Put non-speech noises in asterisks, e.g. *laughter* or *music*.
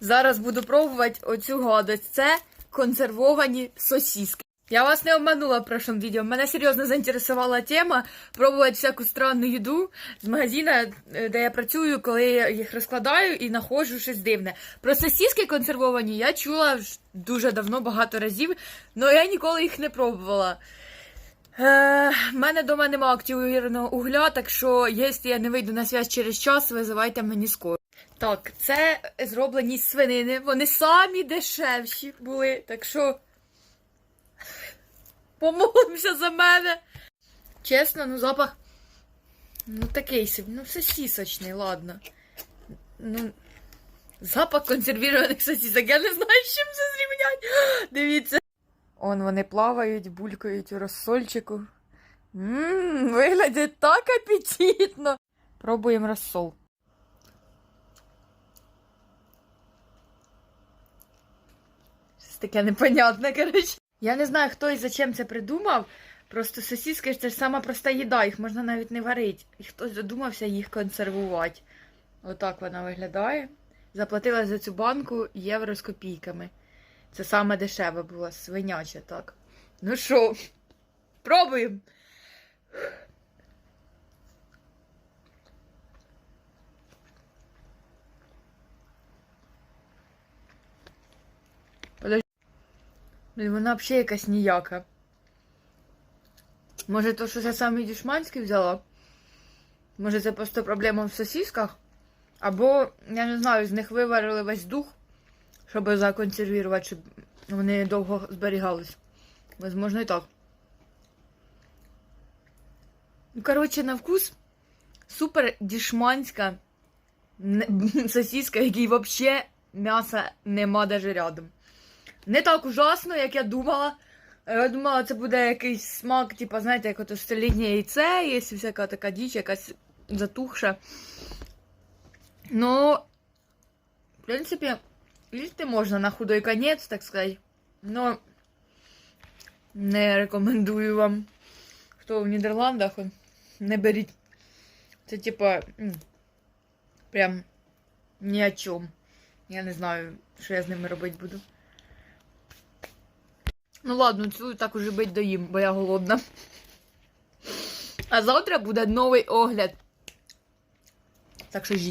Зараз буду пробувати оцю гадость. Це консервовані сосиски. Я вас не обманула в прошлом відео. Мене серйозно заінтересувала тема пробувати всяку странну їду з магазина, е, де я працюю, коли я їх розкладаю і знаходжу щось дивне. Про сосиски консервовані я чула дуже давно, багато разів, але я ніколи їх не пробувала. У Е, мене дома нема активірованого угля, так що, якщо я не вийду на зв'язь через час, визивайте мені скоро. Так, це зроблені з свинини. Вони самі дешевші були, так що помолимося за мене. Чесно, ну запах. Ну такий собі, ну сосісочний, ладно. Ну, запах консервірованих сосісок. Я не знаю, з чим це зрівнять. *gasps* Дивіться. Он вони плавають, булькають у розсольчику. Ммм, виглядить так апетитно. Пробуємо розсол. Таке непонятне, коротше. Я не знаю, хто і зачем це придумав. Просто сосиски це ж сама проста їда, їх можна навіть не варити. І хтось задумався їх консервувати. Отак вона виглядає. Заплатила за цю банку євро з копійками. Це саме дешеве було, свиняче, так. Ну що, пробуємо. Вона взагалі якась ніяка. Може, то, що це саме дішманський взяла? Може, це просто проблема в сосісках? Або, я не знаю, з них виварили весь дух, щоб законсервувати, щоб вони довго зберігались. Возможно, і так. Ну, коротше, на вкус супер дішманська *laughs* сосиска, якій взагалі м'яса нема даже рядом. Не так ужасно, як я думала. Я думала, це буде якийсь смак, типу, знаєте, як ото столітнє яйце, є всяка така діч, якась затухша. Ну, в принципі, їсти можна на худой конець, так сказати. Но не рекомендую вам. Хто в Нідерландах, не беріть. Це типа прям ні о чому. Я не знаю, що я з ними робити буду. Ну ладно, цю так уже бить доїм, бо я голодна. А завтра буде новий огляд. Так що жіть.